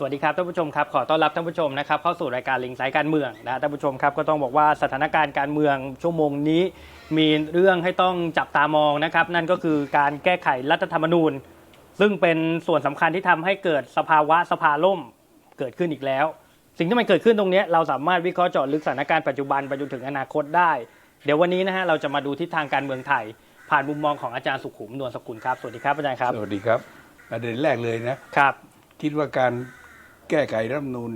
สวัสดีครับท่านผู้ชมครับขอต้อนรับท่านผู้ชมนะครับเข้าสู่รายการลิงสายการเมืองนะท่านผู้ชมครับก็ต้องบอกว่าสถานการณ์การเมืองชั่วโมงนี้ มีเรื่องให้ต้องจับตามองนะครับ นั่นก็คือการแก้ไขรัฐธรรมนูญ ซึ่งเป็นส่วนสำคัญที่ทำให้เกิดสภาวะสภาล่มเกิดขึ้นอีกแล้ว สิ่งที่มันเกิดขึ้นตรงเนี้ยเราสามารถวิเคราะห์เจาะลึกสถานการณ์ปัจจุบันไปจนถึงอนาคตได้ เดี๋ยววันนี้นะฮะเราจะมาดูทิศทางการเมืองไทย ผ่านมุมมองของอาจารย์สุขุมนวลสกุลครับสวัสดีครับอาจารย์ครับสวัสดีครับประเด็นแรกเลยนะครับ คิดว่าการ แก้ไขรัฐธรรมนูญ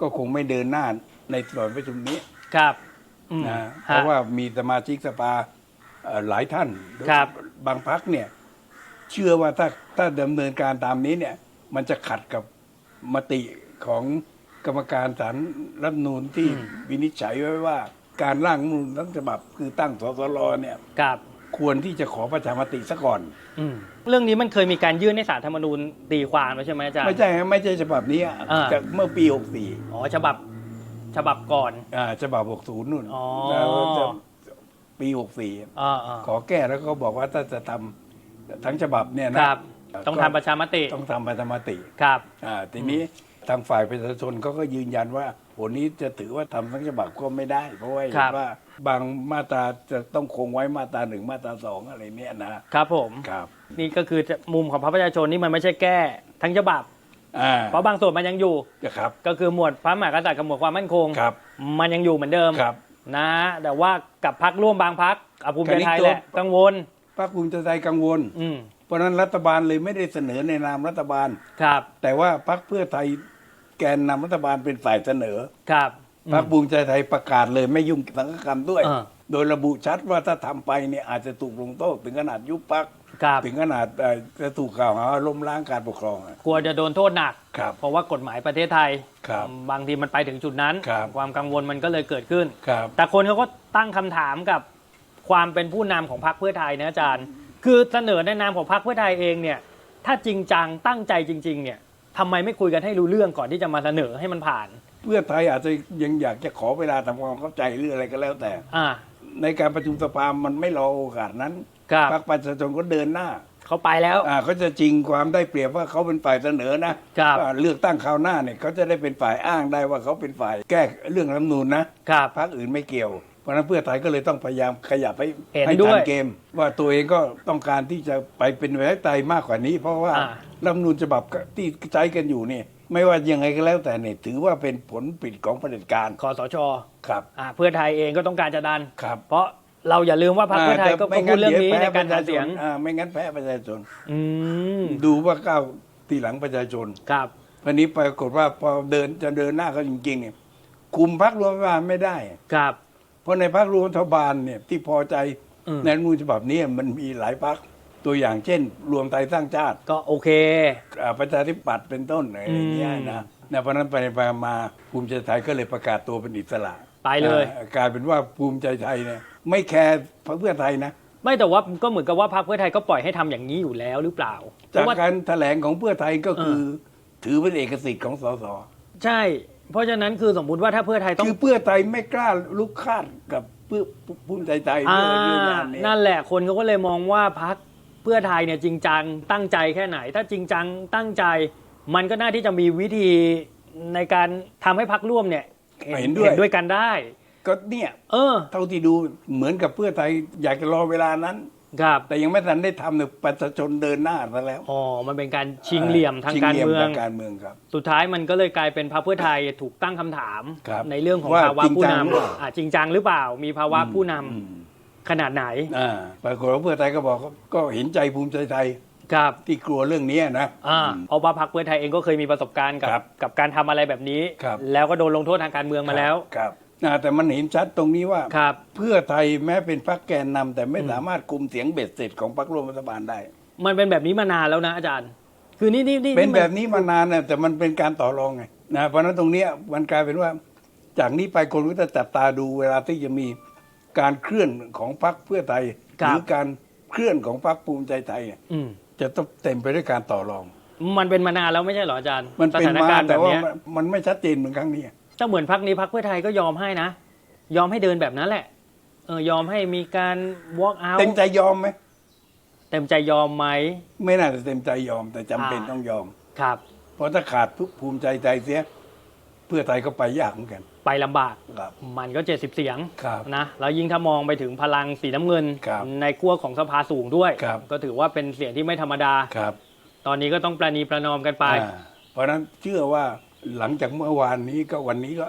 ก็คงไม่เดินหน้าในตอนประชุมนี้ครับอืมนะฮะเพราะว่ามีสมาชิกสภาเอ่อหลายท่านครับ บางพักเนี่ย เชื่อว่าถ้าถ้าดำเนินการตามนี้เนี่ย มันจะขัดกับมติของกรรมการศาลรัฐธรรมนูญที่วินิจฉัยไว้ว่า การร่างรัฐธรรมนูญทั้งฉบับคือตั้งสสรเนี่ย ครับ ควรที่จะขอประชามติซะก่อน อืมเรื่องนี้มันเคยมีการยื่นให้สารธรรมนูญตีความแล้วใช่ไหมอาจารย์ ไม่ใช่ฮะไม่ใช่ฉบับนี้อะอ่า จากเมื่อปี 64อ๋อฉบับฉบับก่อน อ่าฉบับ 60 นู่นอ๋อ แล้วจะปี 64 อ่าอ่าขอแก้แล้วก็บอกว่าถ้าจะทำทั้งฉบับเนี่ยนะครับ ต้องทำประชามติต้องทำประชามติ ครับ อ่าทีนี้ ทางฝ่ายประชาชนเขาก็ยืนยันว่าผลนี้จะถือว่าทำทั้งฉบับก็ไม่ได้ เพราะว่าเห็ครันบว่าบางมาตราจะต้องคงไว้มาตราหนึ่งมาตราสองอะไรเนี่ยนะครับผมครับ นี่ก็คือมุมของพรรคประชาชนนี่มันไม่ใช่แก้ทั้งฉบับ อ่าเพราะบางส่วนมันยังอยู่ครับ ก็คือหมวดพระมหากษัตริย์กับหมวดความมั่นคง ครับมันยังอยู่เหมือนเดิมครับ นะแต่ว่ากับพักร่วมบางพักอภูมิใจไทยคราวนี้แหละตัวกังวลพรรคภูมิใจไทยกังวล อืมเพราะฉะนั้นรัฐบาลเลยไม่ได้เสนอในนามรัฐบาล ครับ แต่ว่าพรรคเพื่อไทย แกนนำรัฐบาลเป็นฝ่ายเสนอ ครับอืพรรมคภูมิใจไทยประกาศเลยไม่ยุ่งสังฆกรรมด้วยอ่าโดยระบุชัดว่าถ้าทำไปเนี่ยอาจจะถูกลงโทษถึงขนาดยุบพรรคครับถึงขนาดเอ่อจะถูกกล่าวหาว่าล้มล้างการปกครองอะกลัวจะโดนโทษหนักครับเพราะว่ากฎหมายประเทศไทยครับบางทีมันไปถึงจุดนั้นครับความกังวลมันก็เลยเกิดขึ้นครับแต่คนเขาก็ตั้งคำถามกับความเป็นผู้นำของพรรคเพื่อไทยนะอาจารย์ คือเสนอในนามของพรรคเพื่อไทยเองเนี่ย ถ้าจริงจังตั้งใจจริง ๆ เนี่ย ทำไมไม่คุยกันให้รู้เรื่องก่อนที่จะมาเสนอให้มันผ่าน เพื่อไทยอาจจะยังอยากจะขอเวลาทำความเข้าใจหรืออะไรก็แล้วแต่ อ่า ในการประชุมสภามันไม่รอโอกาสนั้นครับ พรรคประชาชนก็เดินหน้าเขาไปแล้ว อ่าเขาจะจริงความได้เปรียบว่าเขาเป็นฝ่ายเสนอนะครับว่าเลือกตั้งคราวหน้าเนี่ยเขาจะได้เป็นฝ่ายอ้างได้ว่าเขาเป็นฝ่ายแก้เรื่องรัฐธรรมนูญนะครับ พรรคอื่นไม่เกี่ยว เพราะฉะนั้นเพื่อไทยก็เลยต้องพยายามขยับให้เห็นให้ด้ทัวยนเกม ว่าตัวเองก็ต้องการที่จะไปเป็นประชาธิปไตยมากกว่านี้ เพราะว่าอ่า รัฐธรรมนูญฉบับที่ใช้กันอยู่เนี่ยไม่ว่ายังไงก็แล้วแต่เนี่ยถือว่าเป็นผลปิดของเผด็จการคอสชครับอ่าเพื่อไทยเองก็ต้องการจะดัน ครับ เพราะเราอย่าลืมว่าพรรคเพื่อไทยก็าแต่ก็พูดเรื่องนี้ไม่ในงั้การหาดี๋วเสียงแพ้ประชชนอ่าไม่งั้นแพ้ประชาชนอืมดูว่าก้าวทีหลังประชาชนครับวันนี้ปรากฏว่าพอเดินจะเดินหน้าเขาจริงๆเนี่ยคุมพรรครวมรัฐบาลไม่ได้ครับ เพราะในพรรครวมรัฐบาลเนี่ยที่พอใจอืมในรัฐธรรมนูญฉบับนี้มันมีหลายพรรค ตัวอย่างเช่น รวมไทยสร้างชาติก็โอเค อ่าประชาธิปัตย์เป็นต้นอะไรอย่างเงี้ยนะนะเพราะฉะนั้นไปไปมาภูมิใจไทยก็เลยประกาศตัวเป็นอิสระไปเลย อ่ากลายเป็นว่าภูมิใจไทยเนี่ยไม่แคร์พรรคเพื่อไทยนะ ไม่แต่ว่าก็เหมือนกับว่าพรรคเพื่อไทยก็ปล่อยให้ทำอย่างนี้อยู่แล้วหรือเปล่าเพจากราะว่า การแถลงของเพื่อไทยก็คือ ถือเป็นเอกสิทธิ์ของสสใช่ เพราะฉะนั้นคือสมมุติว่าถ้าเพื่อไทยต้อง คือเพื่อไทยไม่กล้าลุกคาดกับเพื่อภูมิใจไทยอ่าเพื่อเรื่องนี้ นั่นแหละคนเขาก็เลยมองว่าพัก เพื่อไทยเนี่ยจริงจังตั้งใจแค่ไหน ถ้าจริงจังตั้งใจ มันก็น่าที่จะมีวิธีในการทำให้พักร่วมเนี่ยเห็นด้วยเห็นด้วยกันได้ ก็เนี่ยเออ เท่าที่ดูเหมือนกับเพื่อไทยอยากจะรอเวลานั้นครับแต่ยังไม่ทันได้ทำเนี่ยประชาชนเดินหน้าซะแล้วอ๋อมันเป็นการชิงเหลี่ยมทางชิการหลี่ยเมืองทางการเมืองครับ สุดท้ายมันก็เลยกลายเป็นพรรคเพื่อไทยถูกตั้งคำถามครับในเรื่องของว่าภาวะจริงผู้จังนหรือเปล่าำอะจริงจังหรือเปล่ามีภาวะผู้นำอืม ขนาดไหนอ่าปรากฏว่าเพื่อไทยก็บอกก็ก็เห็นใจภูมิใจไทยครับที่กลัวเรื่องนี้นะอ่าเพราะว่าพรรคเพื่อไทยเองก็เคยมีประสบการณ์กับครับกับการทำอะไรแบบนี้ครับแล้วก็โดนลงโทษทางการเมืองมาแล้วครับอ่าแต่มันเห็นชัดตรงนี้ว่าครับเพื่อไทยแม้เป็นพรรคแกนนำแต่ไม่สามารถคุมเสียงเบ็ดเสร็จของพรรคร่วมรัฐบาลได้ มันเป็นแบบนี้มานานแล้วนะอาจารย์ คือนี่นี่นี่เป็นมัแบบนี้มานานนะแต่มันเป็นการต่อรองไงนะเพราะฉะนั้นตรงเนี้ยมันกลายเป็นว่า จากนี้ไปคนก็จะจับตาดูเวลาที่จะมี การเคลื่อนของพรรคเพื่อไทยหรือการเคลื่อนของพรรคภูมิใจไทยเนี่ยอืมจะต้องเต็มไปด้วยการต่อรอง มันเป็นมานานแล้วไม่ใช่เหรออาจารย์ มันเป็นสถานมาการณ์แบแต่บว่าเนี้ยมันมันไม่ชัดเจนเหมือนครั้งนี้ถ้าเหมือนพักนี้พักเพื่อไทยก็ยอมให้นะ ยอมให้เดินแบบนั้นแหละเออยอมให้มีการ walk out เต็มใจยอมไหมเต็มใจยอมไหมไม่น่าจะเต็มใจยอมแต่จำเป็นอ่าต้องยอมครับ เพราะถ้าขาดภูมิใจไทยเสีย เพื่อไทยก็ไปยากเหมือนกัน ไปลำบาก ครับมันก็ 70 เสียงครับ นะแล้วยิ่งถ้ามองไปถึงพลังสีน้ำเงิน ครับในขั้วของสภาสูงด้วย ครับ ก็ถือว่าเป็นเสียงที่ไม่ธรรมดา ครับตอนนี้ก็ต้องประนีประนอมกันไป อ่าเพราะฉะนั้นเชื่อว่าหลังจากเมื่อวานนี้ก็วันนี้ก็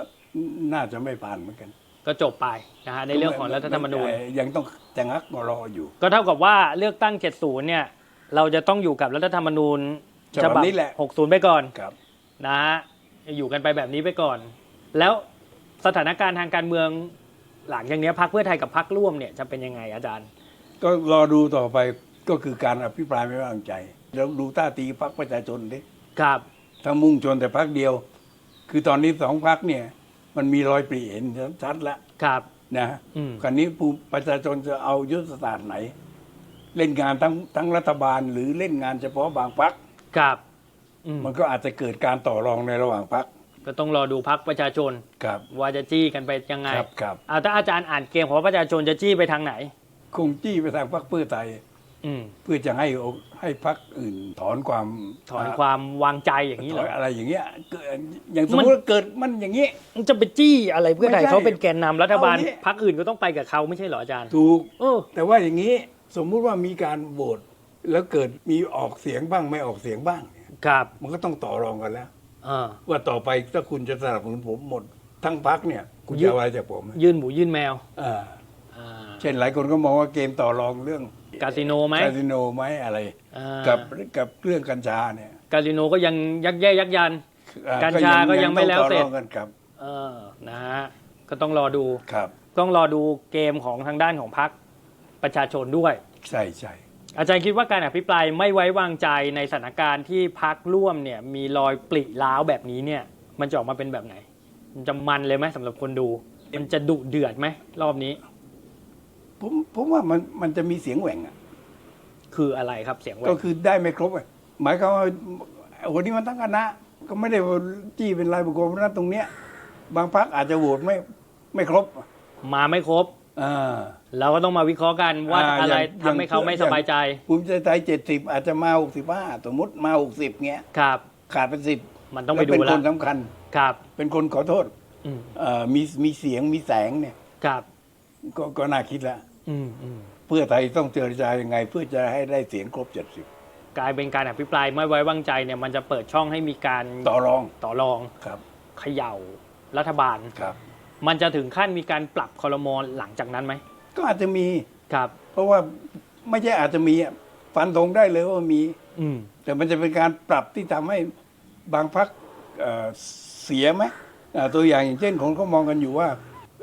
น่าจะไม่ผ่านเหมือนกันก็จบไปนะฮะในเรื่องของรัฐธรรมนูญเอ่อยังต้องจะงักรออยู่ก็เท่ากับว่าเลือกตั้ง 70 เนี่ย เราจะต้องอยู่กับรัฐธรรมนูญฉบับนี้แหละ 60 ไปก่อนครับ นะฮะ อยู่กันไปแบบนี้ไปก่อน แล้วสถานการณ์ทางการเมืองหลังจากเนี้ยพรรคเพื่อไทยกับพรรคร่วมเนี่ยจะเป็นยังไงอาจารย์ ก็รอดูต่อไปก็คือการอภิปรายไม่ไว้วางใจ แล้วดูท่าทีพรรคประชาชนดิครับถ้ามุ่งชนแต่พรรคเดียว คือตอนนี้สองพรรคเนี่ย มันมีรอยปรีเห็นชัดแล้วครับนะอืมคราวนี้ผู้ประชาชนจะเอายุทธศาสตร์ไหน เล่นงานทั้งทั้งรัฐบาลหรือเล่นงานเฉพาะบางพรรคครับอื มมันก็อาจจะเกิดการต่อรองในระหว่างพรรคก็ต้องรอดูพรรคประชาชนครับ ว่าจะจี้กันไปยังไงครับครับเอาถ้าอาจารย์อ่านเกมของประชาชนจะจี้ไปทางไหน คงจี้ไปทางพรรคเพื่อไทยอืมเพื่อจะให้โอให้พรรคอื่นถอนความถอนความวางใจอย่างนี้เหรถออนอะไรอย่างเงี้ยเกิดอย่างสมมันมติว่าเกิดมันอย่างงี้มันจะไปจี้อะไรเพื่อไทยไม่ใช่เขาเป็นแกนนำรัฐบาลเอาอย่างนี้ พรรคอื่นก็ต้องไปกับเขาไม่ใช่เหรออาจารย์ถูก เออแต่ว่าอย่างนี้สมมุติว่ามีการโหวตแล้วเกิดมีออกเสียงบ้างไม่ออกเสียงบ้างเนี่ย ครับมันก็ต้องต่อรองกันแล้วเออว่าต่อไปถ้าคุณจะสนับสนุนผมหมด ทั้งพักเนี่ย คุณยึจะดเอาอะไรจากผมยื่นหมูยื่นแมวอ่าอ่าเช่นหลายคนก็มองว่าเกมต่อรองเรื่องคาสิโนไหม คาสิโนไหมอะไร อ่ากับกับเรื่องกัญชาเนี่ยคาสิโนก็ยังยักแย่ยักยัน อ่กัญชาก็ยังไม่แล้วเสร็จ ต้องต่อองกันครับเออนะฮะก็ต้องรอดู ครับ ต้องรอดูเกมของทางด้านของพรรคประชาชนด้วย ใช่ใช่ อาจารย์คิดว่าการอภิปรายไม่ไว้วางใจในสถานการณ์ที่พักร่วมเนี่ยมีรอยปริล้าวแบบนี้เนี่ยมันจะออกมาเป็นแบบไหน มันจะมันเลยไหมสำหรับคนดู มันจะดุเดือดไหมรอบนี้ผมผมว่ามันมันจะมีเสียงแหว่งอะคืออะไรครับเสียงแหวก็นคือได้ไม่ครบอะหมายความว่าวันนี้มันตั้งคณะก็ไม่ได้ว่าจี้เป็นรายบุคคลเพราะฉะนั้นตรงเนี้ย บางพักอาจจะโหวตไม่ไม่ครบ มาไม่ครบ อ่าเราก็ต้องมาวิเคราะห์กันว่าอ่าอะไรอย่างทำให้เขาอย่างไม่สบายใจภูมิใจไทยเจ็ดสิบอาจจะมาหกสิบห้าสมมติมาหกสิบเงี้ยครับ ขาดเป็นสิบมันต้องไปดูเป็นแล้ควนสำคัญ ครับเป็นคนขอโทษอืมเอ่อมีมีเสียงมีแสงเนี่ย ครับก็ก็น่าคิดแล้วอืมอืมเพื่อไทยต้องเจรจายังไง เพื่อจะให้ได้เสียงครบเจ็ดสิบกลายเป็นการอภิปรายไม่ไว้วางใจเนี่ยมันจะเปิดช่องให้มีการต่อรองต่อรองครับเขย่ารัฐบาล ครับ มันจะถึงขั้นมีการปรับคอรมอหลังจากนั้นไหมก็อาจจะมี ครับ เพราะว่าไม่ใช่อาจจะมีอะฟันธงได้เลยว่ามี อืม แต่มันจะเป็นการปรับที่ทำให้บางพักเสียไหมอ่าตัวอย่างอย่างเช่นคนเขามองกันอยู่ว่า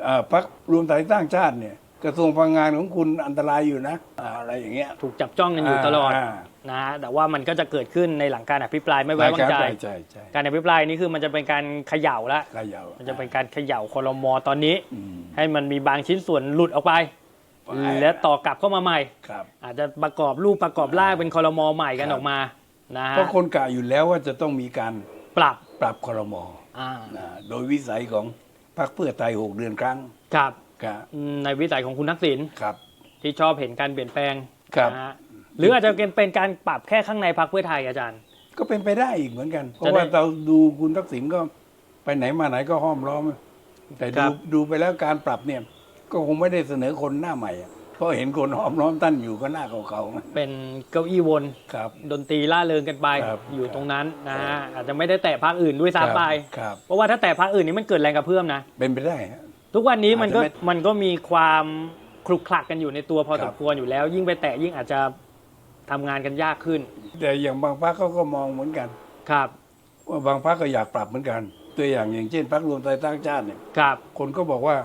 อ่าพักรวมไทยสร้างชาติเนี่ย กระทรวงพลังงานของคุณอันตรายอยู่นะอ่าอะไรอย่างเงี้ยถูกจับจ้องกันอยู่ตลอดา นะฮะแต่ว่ามันก็จะเกิดขึ้นในหลังการอภิปรายไม่ไว้วางใจ ใช่ใช่ใช่การอภิปรายนี้คือมันจะเป็นการเขย่าละใช่ขยาวมันจะเป็นการเขย่าคอรมอตอนนี้ อืมให้มันมีบางชิ้นส่วนหลุดออกไปไป และต่อกลับเข้ามาใหม่ ครับ อาจจะประกอบรูปประกอบร่างเป็นคอรมอใหม่กันครับ ออกมานะฮะเพราะคนกะอยู่แล้วว่าจะต้องมีการปรับปรับครมอ่านะโดยวิสัยของพรรคเพื่อไทยหกเดือนครั้งครับครับในวิสัยของคุณทักษิณครับ ที่ชอบเห็นการเปลี่ยนแปลงครับ นะฮะ หรืออาจจะเป็นการปรับแค่ข้างในพรรคเพื่อไทยอาจารย์ ก็เป็นไปได้อีกเหมือนกัน เพจะราะได้ว่าเราดูคุณทักษิณก็ไปไหนมาไหนก็ห้อมล้อม แต่ครัดูบ ดูไปแล้วการปรับเนี่ย ก็คงไม่ได้เสนอคนหน้าใหม่อะเพราะเห็นคนห้อมล้อมท่านอยู่ก็หน้าเก่าๆเป็นเก้าอี้วน ครับ ดนตรีล่าเริงกันไปครับอยู่ตรงนั้นนะฮะอาจจะไม่ได้แตะพรรคอื่นด้วยซ้ำไปครับ เพราะว่าถ้าแตะพรรคอื่นนี่มันเกิดแรงกระเพื่อมนะ เป็นไปได้ฮะ ทุกวันนี้มันก็อาจจะไม่มันก็มีความคลุกคลักกันอยู่ในตัวพอครัสบ มควรอยู่แล้ว ยิ่งไปแตะยิ่งอาจจะ ทำงานกันยากขึ้นแต่อย่างบางพรรคเขาก็มองเหมือนกัน ครับว่าบางพรรคก็อยากปรับเหมือนกัน ตัวอย่างอย่างเช่นพรรครวมไทยสร้างชาติเนี่ย ครับคนก็บอกว่า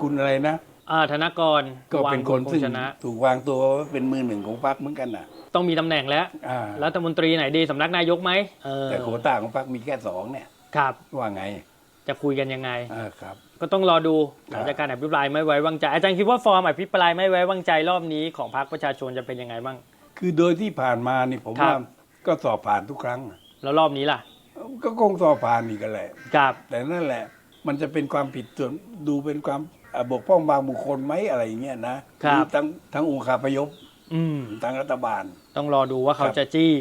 คุณอะไรนะ อ่าธนกรก็เป็นคนวังซึ่งชนะ ถูกวางตัวว่าเป็นมือหนึ่งของพรรคเหมือนกันน่ะต้องมีตำแหน่งแล้ว อ่ารัฐมนตรีไหนดีสำนักนายกไหมเออแต่โควต้าของพรรคมีแค่สองเนี่ย ครับ ว่าไงจะคุยกันยังไง อ่าครับ ก็ต้องรอดูหครับลังจากการอภิปรายไม่ไว้วางใจอาจารย์คิดว่าฟอร์มอภิปรายไม่ไว้วางใจรอบนี้ของพรรคประชาชนจะเป็นยังไงบ้าง คือโดยที่ผ่านมานี่ผมครับ ว่าก็สอบผ่านทุกครั้งแล้วรอบนี้ล่ะก็คงสอบผ่านอีกกันแหละ ครับ แต่นั่นแหละมันจะเป็นความผิดส่วนดูเป็นความอ่าบกพร่องบางบุคคลไหมอะไรอย่างเงี้ยนะครับ หอทั้งทั้งองค์คาพยพอืมทั้งรัฐบาล ต้องรอดูว่าเขาครับ จะจี้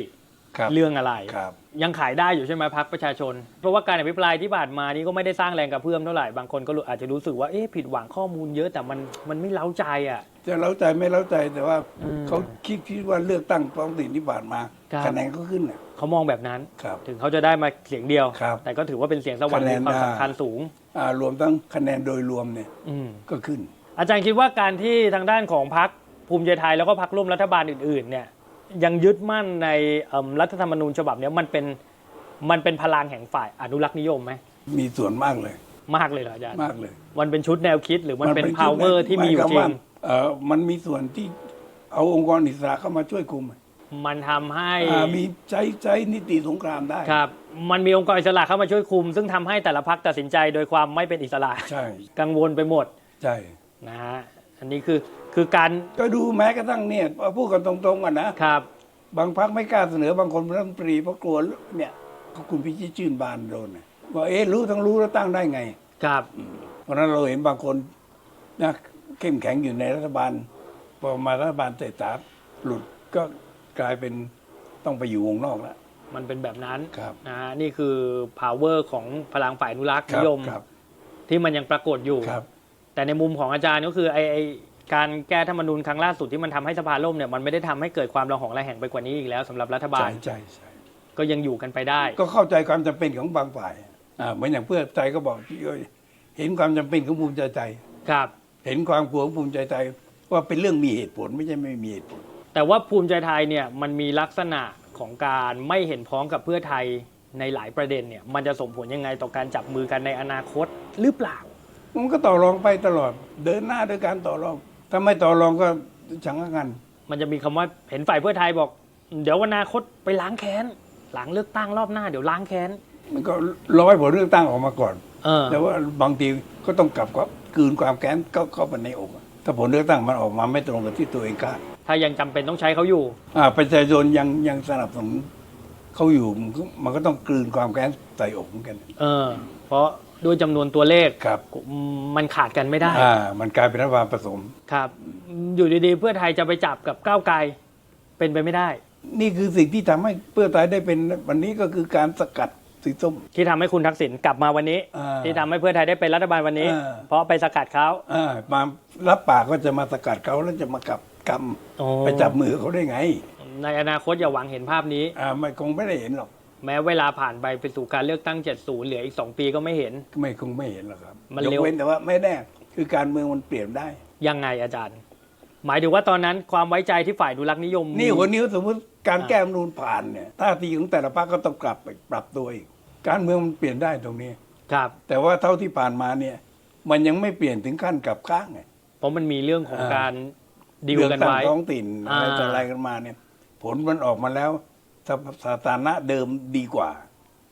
ครับเรื่องอะไร ครับ ยังขายได้อยู่ใช่ไหมพักประชาชน เพราะว่าการอภิปรายที่ผ่านมานี่ก็ไม่ได้สร้างแรงกระเพื่อมเท่าไหร่ บางคนก็รู้อาจจะรู้สึกว่าเอ๊ะผิดหวังข้อมูลเยอะแต่มันมันไม่เล้าใจอะ จะเล้าใจไม่เล้าใจแต่ว่าอืมเขาคิดคิดว่าเลือกตั้งท้องถิ่นที่ผ่านมาครับ คะแนนก็ขึ้นน่ะ เขามองแบบนั้น ครับถึงเขาจะได้มาเสียงเดียว ครับแต่ก็ถือว่าเป็นเสียงสวรรค์คะแนมีนความได้ สำคัญสูง อ่ารวมทั้งคะแนนโดยรวมเนี่ยอืม ก็ขึ้น อาจารย์คิดว่าการที่ทางด้านของพรรคภูมิใจไทยแล้วก็พรรคร่วมรัฐบาลอื่นๆเนี่ยยังยึดมั่นในเอิ่มรัฐธรรมนูญฉบับเนี้ยมันเป็นมันเป็นพลังแห่งฝ่ายอนุรักษ์นิยมไหมมีส่วนมากเลยมากเลยเหรออาจารย์ มากเลย มันเป็นชุดแนวคิดหรือมันเป็น ชุด power ที่มีอยู่จริหางยความว่าเออ มันมีส่วนที่เอาองค์กรอิสระเข้ามาช่วยคุมมันทำให้อ่ามีใช้ใช้นิติสงครามได้ครับมันมีองค์กรอิสระเข้ามาช่วยคุม ซึ่งทำให้แต่ละพรรคตัดสินใจโดยความไม่เป็นอิสระใช่กังวลไปหมดใช่นะฮะอันนี้คือคือการก็ดูแม้กระทั่งเนี่ยเอาพูดกันตรงๆกันนะครับ บางพักไม่กล้าเสนอบางคนเป็นรัฐมนตรีเพราะกลัวเนี่ยคุณพิชิตชื่นบานโดนน่ะว่าเอ๊ะรู้ทั้งรู้แล้วตั้งได้ไง ครับเพราะฉะนั้นเราเห็นบางคนนะ เข้มแข็งอยู่ในรัฐบาลพอมารัฐบาลเตะตาหลุดก็กลายเป็นต้องไปอยู่วงนอกแล้ว มันเป็นแบบนั้นครับนะฮะนี่คือ power ของพลังฝ่ายอนุรักษ์คนิรับยม ครับ ที่มันยังปรากฏอยู่ ครับ แต่ในมุมของอาจารย์ก็คือไอไอการแก้ธรรมนูญครั้งล่าสุดที่มันทำให้สภาล่มเนี่ยมันไม่ได้ทำให้เกิดความระหองระแหงไปกว่านี้อีกแล้วสำหรับรัฐบาใช่ลใช่ใช่ก็ยังอยู่กันไปได้ ก็เข้าใจความจำเป็นของบางฝ่ายอ่าเหมือนอย่างเพื่อใจก็บอกที่เห็นความจำเป็นของภูมิใจไทย ครับ เห็นความกลัวของภูมิใจไทยว่าเป็นเรื่องมีเหตุผลไม่ใช่ไม่มีเหตุผล แต่ว่าภูมิใจไทยเนี่ยมันมีลักษณะของการไม่เห็นพ้องกับเพื่อไทยในหลายประเด็นเนี่ยมันจะส่งผลยังไงต่อการจับมือกันในอนาคตหรือเปล่า มันก็ต่อรองไปตลอด เดินหน้าด้วยการต่อรองถ้าไม่ต่อรองก็ชังกัน มันจะมีคำว่าเห็นฝ่ายเพื่อไทยบอก เดี๋ยวอนาคตไปล้างแค้นหลังเลือกตั้งรอบหน้าเดี๋ยวล้างแค้นมันก็ร้อยผลเลือกตั้งออกมาก่อนเออแต่ว่าบางทีก็ต้องกลับก็ กลืนความแค้นก็เข้าไปในอกถ้าผลเลือกตั้งมันออกมาไม่ตรงกับที่ตัวเองคาดถ้ายังจำเป็นต้องใช้เขาอยู่ อ่าประชาชนยังยังสนับสนุนเขาอยู่มันก็มันก็ต้องกลืนความแค้นใส่อกเหมือนกัน เออ เพราะด้วยจำนวนตัวเลขครับ มันขาดกันไม่ได้ อ่า มันกลายเป็นรัฐบาลผสม ครับ อยู่ดีๆ เพื่อไทยจะไปจับกับก้าวไกลเป็นไปไม่ได้ นี่คือสิ่งที่ทำให้เพื่อไทยได้เป็นวันนี้ก็คือการสกัด สีส้ม ที่ทำให้คุณทักษิณกลับมาวันนี้ อ่าที่ทำให้เพื่อไทยได้เป็นรัฐบาลวันนี้ อ่า เพราะไปสกัดเขา อ่ามารับปากก็จะมาสกัดเขาแล้วจะมากับกรรมโอ้ไปจับมือเขาได้ไงในอนาคตอย่าหวังเห็นภาพนี้ อ่าไม่คงไม่ได้เห็นหรอกแม้เวลาผ่านไปไปสู่การเลือกตั้ง 70 เหลืออีก 2 ปีก็ไม่เห็น ไม่คงไม่เห็นหรอกครับมันยกเร็วเว้นแต่ว่าไม่แน่คือการเมืองมันเปลี่ยนได้ ยังไงอาจารย์ หมายถึงว่าตอนนั้นความไว้ใจที่ฝ่ายดูรักษ์นิยมนี่คนนี้สมมติการอ่าแก้รัฐธรรมนูนผ่านเนี่ยท่าทีของแต่ละพรรคก็ต้องกลับไปปรับตัวอีก การเมืองมันเปลี่ยนได้ตรงนี้ ครับ แต่ว่าเท่าที่ผ่านมาเนี่ย มันยังไม่เปลี่ยนถึงขั้นกลับข้างไงเพราะมันมีเรื่องของอ่าการดีลเรื่องกันตั้งไว้ ท้องถิ่นอะไรอ่าต่ออะไรกันมาเนี่ย ผลมันออกมาแล้วสถสถานะเดิมดีกว่า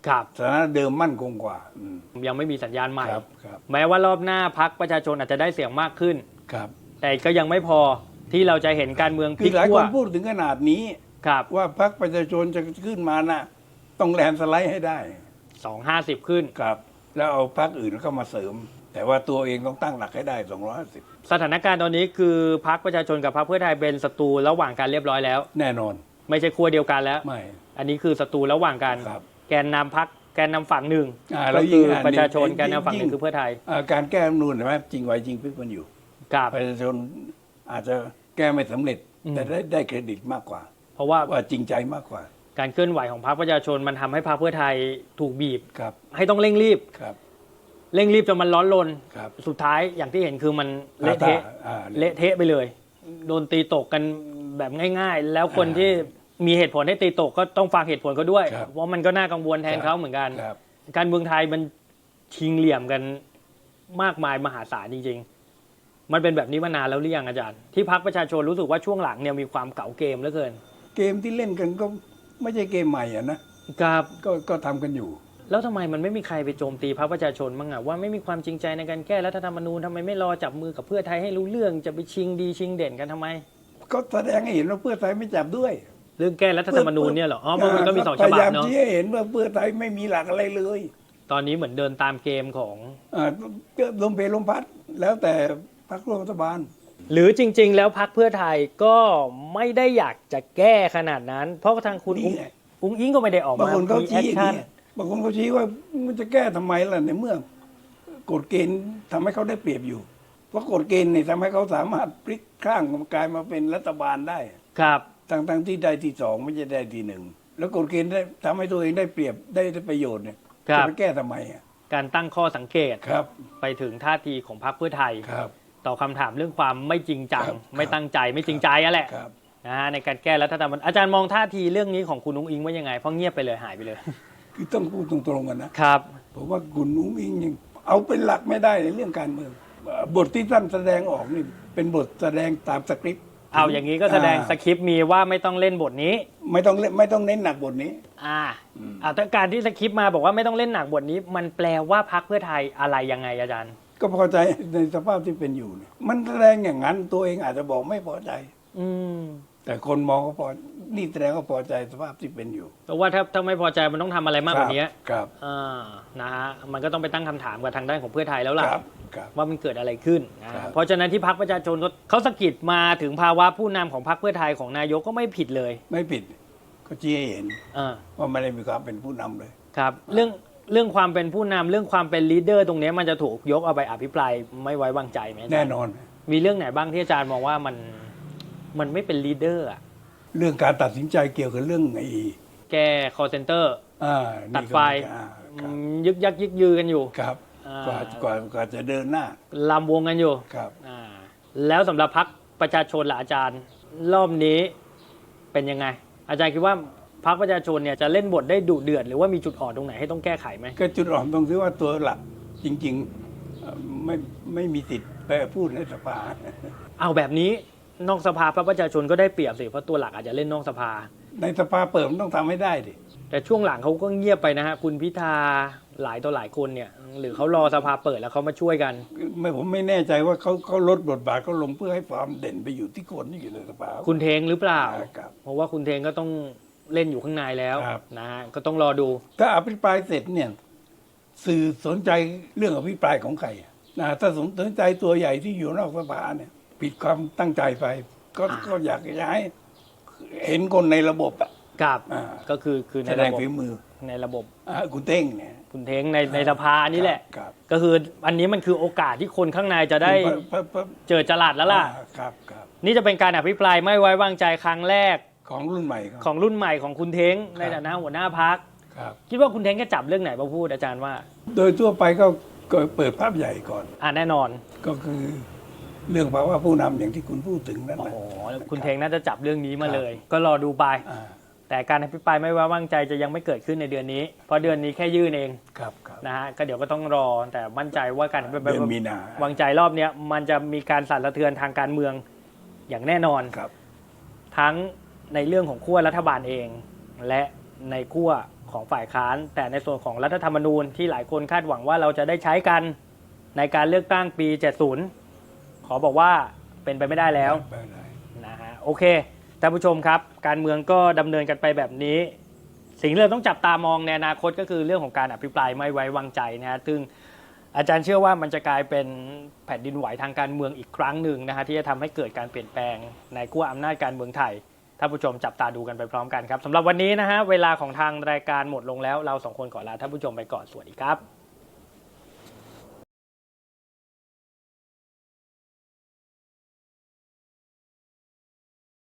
ครับ สถานะเดิมมั่นคงกว่าอืมยังไม่มีสัญญาณใหม่ ครับครับแม้ว่ารอบหน้าพักประชาชนอาจจะได้เสียงมากขึ้น ครับ แต่ก็ยังไม่พอที่เราจะเห็นการเมืองพคืลิอกหลายขั้ควนพูดถึงขนาดนี้ ครับ ว่าพรรคประชาชนจะขึ้นมาน่ะ ต้องแลนด์สไลด์ให้ได้ สองห้าสิบขึ้น ครับ แล้วเอาพรรคอื่นเข้ามาเสริม แต่ว่าตัวเองต้องตั้งหลักให้ได้ 250 สถานการณ์ตอนนี้คือพักประชาชนกับพักเพื่อไทยเป็นศัตรูระหว่างกันเรียบร้อยแล้ว แน่นอน ไม่ใช่ขั้วเดียวกันแล้ว ไม่ อันนี้คือศัตรูระหว่างกัน ครับแกนนำพักแกนนำฝั่งหนึ่งอ่าแล้ก็วยิ่คืงออันนี้ประชาชนยิ่งแกนนำฝั่งหนึ่งยิ่ง คือเพื่อไทยอ่าการแก้รัฐธรรมนูนเห็นไหมจริงไว้จริงพลิกมันอยู่ กับ ประชาชนอาจจะแก้ไม่สำเร็จ อืม แต่ได้ได้เครดิตมากกว่า เพราะว่าว่าจริงใจมากกว่า การเคลื่อนไหวของพรรคประชาชนมันทำให้พรรคเพื่อไทยถูกบีบครับให้ต้องเร่งรีบครับเร่งรีบจนมันร้อนรนครับสุดท้ายอย่างที่เห็นคือมันเละเทะอ่าเละเทะไปเลย โดนตีตกกันแบบง่าย ๆ แล้วคนอ่าที่มีเหตุผลให้ตีตกก็ต้องฟังเหตุผลเขาด้วยครับเพราะมันก็น่ากังวลแทนเขาเหมือนกันครับการเมืองไทยมันชิงเหลี่ยมกันมากมายมหาศาลจริง ๆ มันเป็นแบบนี้มานานแล้วหรือยังอาจารย์ ที่พักประชาชนรู้สึกว่าช่วงหลังเนี่ยมีความเก่าเกมเหลือเกิน เกมที่เล่นกันก็ ไม่ใช่เกมใหม่อะนะครับ ก็ก็ทำกันอยู่ แล้วทำไมมันไม่มีใครไปโจมตีพรรคประชาชนบ้างอะว่าไม่มีความจริงใจในการแก้รัฐธรรมนูญทำไมไม่รอจับมือกับเพื่อไทยให้รู้เรื่องจะไปชิงดีชิงเด่นกันทำไม ก็แสดงให้เห็นว่าเพื่อไทยไม่จับด้วยเรื่องแก้รัฐธรรมนูญเนี่ยเหรออ๋อเพราะมันก็มีสองฉพบัยาบยามเนาะชี้ให้เห็นว่าเพื่อไทยไม่มีหลักอะไรเลยตอนนี้เหมือนเดินตามเกมของ อ่าก็ลมเพลลมพัดแล้วแต่พรรคร่วมรัฐบาล หรือจริง ๆ แล้วพักเพื่อไทยก็ไม่ได้อยากจะแก้ขนาดนั้น เพราะทางคุณนี่อุ้งไง อุ้งอิงก็ไม่ได้ออกบางมาคนเขามีชี้แอคชั่นเนี่ยบางคนเขาชี้ว่ามันจะแก้ทำไมล่ะในเมื่อกฎเกณฑ์ทำให้เขาได้เปรียบอยู่ เพราะกฎเกณฑ์เนี่ยทำให้เขาสามารถพลิกข้างกลายมาเป็นรัฐบาลได้ ครับ ทั้งๆที่ได้ที่สองไม่ใช่ได้ที่หนึ่งแล้วกฎเกณฑ์ได้ทำให้ตัวเองได้เปรียบได้ได้ประโยชน์เนี่ยครัจะบไปแก้ทำไมอะการตั้งข้อสังเกตครับไปถึงท่าทีของพรรคเพื่อไทย ครับ ต่อคำถามเรื่องความไม่จริงจัง ครับไม่ตั้งใจไม่จริงใจอะแหละครับ นะฮะในการแก้รัฐธรรมนูญอาจารย์มองท่าทีเรื่องนี้ของคุณอุ้งอิงว่ายังไงเพราะเงียบไปเลยหายไปเลย คือต้องพูดตรงๆกันนะ ครับ ผมว่าคุณนุ้งอิงยังเอาเป็นหลักไม่ได้ในเรื่องการเมืองเอ่อบทที่ท่านแสดงออกนี่เป็นบทแสดงตามสคริปต์เอาอย่างนี้ก็แสดงอ่าสคริปต์มีว่าไม่ต้องเล่นบทนี้ ไม่ต้องเล่นไม่ต้องเน้นหนักบทนี้ อ่าอ่าแต่การที่สคริปต์มาบอกว่าไม่ต้องเล่นหนักบทนี้ มันแปลว่าพรรคเพื่อไทยอะไรยังไงอาจารย์ ก็พอใจในสภาพที่เป็นอยู่เนี่ยมันแสดงอย่างนั้นตัวเองอาจจะบอกไม่พอใจ อืมแต่คนมองก็พอนี่แสดงว่าพอใจสภาพที่เป็นอยู่เพราะว่าถ้าถ้าไม่พอใจมันต้องทำอะไรมากกว่านี้ครับอ่านะฮะมันก็ต้องไปตั้งคำถามกับทางด้านของเพื่อไทยแล้วคล่ะรับครับ ว่ามันเกิดอะไรขึ้นนะครัฮะบ เพราะฉะนั้นที่พรรคประชาชนเขาเขาสะกิดมาถึงภาวะผู้นำของพรรคเพื่อไทยของนายกก็ไม่ผิดเลยไม่ผิด ก็ชี้ให้เห็น อ่าว่าไม่ได้มีความเป็นผู้นำเลย ครับ เรื่อง เรื่องความเป็นผู้นำเรื่องความเป็นลีดเดอร์ตรงเนี้ยมันจะถูกยกเอาไปอภิปรายไม่ไว้วางใจไหมอาจารย์แน่นอน มีเรื่องไหนบ้างที่อาจารย์มองว่ามันมันไม่เป็นลีดเดอร์อะเรื่องการตัดสินใจเกี่ยวกับเรื่องไอ้แก้คอเซนเตอร์ อ่าตันี่ดก็ไฟอ่าครับยึกยักยึกยือกันอยู่ ครับอ่า กว่ากว่ากว่าจะเดินหน้าลำวงกันอยู่ครับ อ่าแล้วสำหรับพักประชาชนล่ะอาจารย์ รอบนี้เป็นยังไง อาจารย์คิดว่า พักประชาชนเนี่ยจะเล่นบทได้ดุเดือด หรือว่ามีจุดอ่อนตรงไหนให้ต้องแก้ไขไหมก็จุดอ่อนตรงที่ว่าตัวหลักจริงๆเอ่อไม่ไม่มีสิทธิ์ไปพูดในสภาเอาแบบนี้นอกสภาพระประชาชนก็ได้เปรียบสิเพราะตัวหลักอาจจะเล่นนอกสภา ในสภาเปิดมันต้องทำให้ได้ดิแต่ช่วงหลังเขาก็เงียบไปนะฮะคุณพิธาหลายต่อหลายคนเนี่ย หรือเขารอสภาเปิดแล้วเขามาช่วยกันไม่ผมไม่แน่ใจว่าเขาเขาลดบทบาทเขาลงเพื่อให้ความเด่นไปอยู่ที่คนที่อยู่ในสภาคุณเทงหรือเปล่าครับเพราะว่าคุณเทงก็ต้อง เล่นอยู่ข้างในแล้วครับ นะฮะก็ต้องรอดู ถ้าอภิปรายเสร็จเนี่ย สื่อสนใจเรื่องอภิปรายของใครอะนะถ้าสนใจตัวใหญ่ที่อยู่นอกสภาเนี่ย ผิดความตั้งใจไป ก็อ่า ก็อยากจะให้เห็นคนในระบบอะ กับอ่า ก็คือคือในแสดระงบบฝีมือในระบบอ่าคุณเต้งเนี่ยคุณเทงในในสภานี่แหละ ครับก็คืออันนี้มันคือโอกาสที่คนข้างในจะได้ครับเพราะเพราะเจอจลัดแล้วล่ะ อ่าครับครับ นี่จะเป็นการอภิปรายไม่ไว้วางใจครั้งแรก ของรุ่นใหม่ครับ ของรุ่นใหม่ของคุณเทงในครับฐานะหัวหน้าพักครับ คิดว่าคุณเทงจะจับเรื่องไหนมาพูดอาจารย์ว่า โดยทั่วไปก็ก็เปิดภาพใหญ่ก่อน อ่าแน่นอนก็คือเรื่องภาวะผู้นำอย่างที่คุณพูดถึงนั่นโอ้แหละ โหคุณเทงน่าจะจับเรื่องนี้มาเลย ก็รอดูไปอ่าแต่การอภิปรายไม่ไว้วางใจจะยังไม่เกิดขึ้นในเดือนนี้ เพราะเดือนนี้แค่ยื่นเองครับครับนะฮะก็เดี๋ยวก็ต้องรอแต่มั่นใจว่าการอภิปรายเดือนมีนาวางใจรอบเนี้ยมันจะมีการสั่นสะเทือนทางการเมืองอย่างแน่นอน ครับ ทั้ง ในเรื่องของขั้วรัฐบาลเอง และในขั้วของฝ่ายค้าน แต่ในส่วนของรัฐธรรมนูญที่หลายคนคาดหวังว่าเราจะได้ใช้กันในการเลือกตั้งปี 70 ขอบอกว่าเป็นไปไม่ได้แล้วไปได้นะฮะโอเคท่านผู้ชมครับ การเมืองก็ดำเนินกันไปแบบนี้ สิ่งที่เราต้องจับตามองในอนาคตก็คือเรื่องของการอภิปรายไม่ไว้วางใจนะฮะซึ่งอาจารย์เชื่อว่ามันจะกลายเป็นแผ่นดินไหวทางการเมืองอีกครั้งหนึ่งนะฮะที่จะทำให้เกิดการเปลี่ยนแปลงในขั้วอำนาจการเมืองไทย ท่านผู้ชมจับตาดูกันไปพร้อมกันครับสำหรับวันนี้นะฮะเวลาของทางรายการหมดลงแล้วเราสองคนขอลาท่านผู้ชมไปก่อนสวัสดีครับ